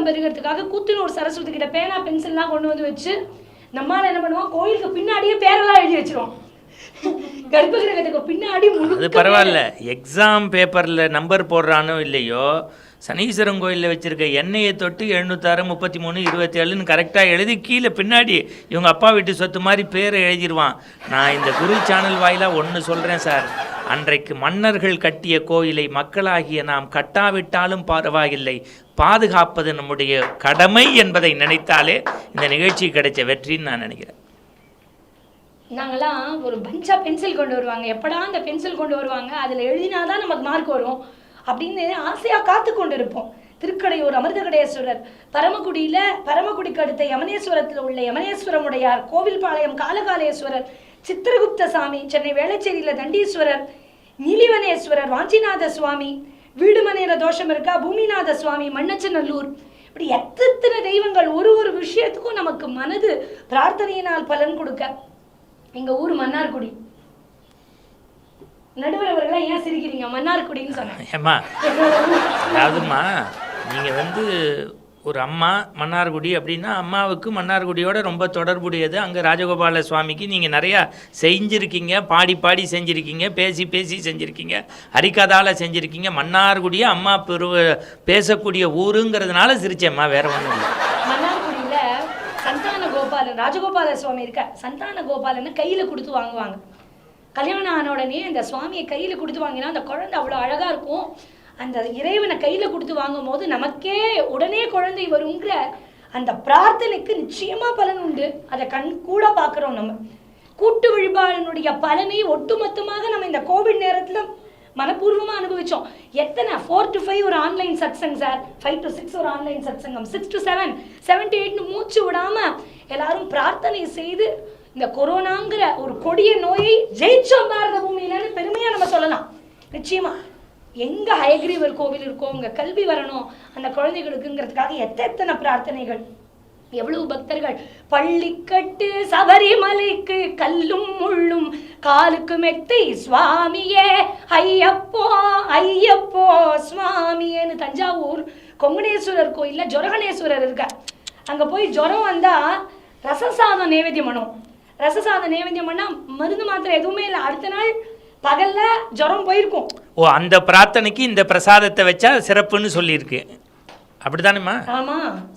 வளம் பெருகிறதுக்காக கூத்தினூர் சரஸ்வதி கிட்ட பேனா பென்சில்லாம் கொண்டு வந்து வச்சு நம்மால என்ன பண்ணுவோம்? கோயிலுக்கு பின்னாடியே பேரெல்லாம் எழுதி வச்சிருவோம். கர்ப்பகிரகத்துக்கு பின்னாடி அது பரவாயில்ல. எக்ஸாம் பேப்பரில் நம்பர் போடுறானோ இல்லையோ சனீஸ்வரன் கோயிலில் வச்சுருக்க எண்ணெயை தொட்டு எழுநூத்தாறு முப்பத்தி மூணு இருபத்தேழுன்னு கரெக்டாக எழுதி கீழே பின்னாடி இவங்க அப்பா வீட்டு சொத்து மாதிரி பேரை எழுதிடுவான் நான் இந்த குரு சேனல் வாயிலாக ஒன்று சொல்கிறேன் சார். அன்றைக்கு மன்னர்கள் கட்டிய கோயிலை மக்களாகிய நாம் கட்டாவிட்டாலும் பரவாயில்லை. பாதுகாப்பது நம்முடைய கடமை என்பதை நினைத்தாலே இந்த நிகழ்ச்சி கிடைச்ச வெற்றின்னு நான் நினைக்கிறேன். நாங்கெல்லாம் ஒரு பஞ்சா பென்சில் கொண்டு வருவாங்க. எப்படா அந்த பென்சில் கொண்டு வருவாங்க? அதில் எழுதினாதான் நமக்கு மார்க் வரும். அப்படின்னு ஆசையாக காத்து கொண்டிருப்போம். திருக்கடையூர் அமிர்தகடேஸ்வரர் பரமக்குடியில் பரமக்குடிக்கு அடுத்த யமனேஸ்வரத்தில் உள்ள யமனேஸ்வரமுடையார் கோவில்பாளையம் காலகாலேஸ்வரர் சித்திரகுப்த சாமி சென்னை வேளச்சேரியில் தண்டீஸ்வரர் நீலிவனேஸ்வரர் வாஞ்சிநாத சுவாமி வீடுமனையில தோஷம் இருக்கா பூமிநாத சுவாமி மண்ணச்சநல்லூர் இப்படி எத்தனை தெய்வங்கள் ஒரு ஒரு விஷயத்துக்கும் நமக்கு மனது பிரார்த்தனையினால் பலன் கொடுக்க. எங்கள் ஊர் மன்னார்குடி. நடுவர் ஏன் சிரிக்கிறீங்க? மன்னார்குடின்னு சொன்னேன் ஏம்மா அதாவதும்மா நீங்கள் வந்து ஒரு அம்மா மன்னார்குடி அப்படின்னா அம்மாவுக்கு மன்னார்குடியோட ரொம்ப தொடர்புடையது. அங்கே ராஜகோபால சுவாமிக்கு நீங்கள் நிறையா செஞ்சுருக்கீங்க பாடி பாடி செஞ்சுருக்கீங்க பேசி பேசி செஞ்சுருக்கீங்க ஹரிகதால செஞ்சுருக்கீங்க. மன்னார்குடியை அம்மா பெரு பேசக்கூடிய ஊருங்கிறதுனால சிரிச்சேம்மா வேற ஒன்றும் இல்லை. மன்னார்குடியில சந்தான கோபாலன் ராஜகோபால சுவாமி இருக்க சந்தான கோபாலனை கையில கொடுத்து வாங்குவாங்க. கல்யாணம் ஆன உடனே அந்த சுவாமியை கையில் கொடுத்து வாங்கினா அந்த குழந்தை அவ்வளோ அழகாக இருக்கும். அந்த இறைவனை கையில் கொடுத்து வாங்கும் போது நமக்கே உடனே குழந்தை வருங்கிற அந்த பிரார்த்தனைக்கு நிச்சயமாக பலன் உண்டு. அதை கண் கூட பார்க்குறோம் நம்ம. கூட்டு வழிபாடனுடைய பலனை ஒட்டுமொத்தமாக நம்ம இந்த கோவிட் நேரத்தில் மனப்பூர்வமா அனுபவிச்சோம். எத்தனை ஃபோர் டு ஃபைவ் ஒரு online satsang sir five to six ஒரு ஆன்லைன் சத்சங்கம் six to seven seven to எயிட்னு மூச்சு விடாம எல்லாரும் பிரார்த்தனை செய்து இந்த கொரோனாங்கிற ஒரு கொடிய நோயை ஜெயிச்சோம் பாரத பூமியிலன்னு பெருமையாக நம்ம சொல்லலாம். நிச்சயமா. எங்க ஹயக்ரீவர் கோவில் இருக்கோ அங்கே கல்வி வரணும் அந்த குழந்தைகளுக்குங்கிறதுக்காக எத்தனை பிரார்த்தனைகள்? எவ்வளவு பக்தர்கள்? பள்ளிக்கட்டு சபரிமலைக்கு கல்லும் முள்ளும் காலுக்கு மெத்தை சுவாமியே. ஐயப்போ ஐயப்போ சுவாமியேன்னு தஞ்சாவூர் கொங்குனேஸ்வரர் கோயில்ல ஜொரகணேஸ்வரர் இருக்கார். அங்க போய் ஜுரம் வந்தா ரசசாதம் நைவேத்தியம் பண்ணும் ரசசாதம் நைவேத்தியம் பண்ணா மருந்து மாத்திரை எதுவுமே இல்லை. அடுத்த நாள் பகல்ல ஜுரம் போயிருக்கும். ஓ அந்த பிரார்த்தனைக்கு இந்த பிரசாதத்தை வச்சா சிறப்புன்னு சொல்லியிருக்கு. அப்படிதானேம்மா ஆமா.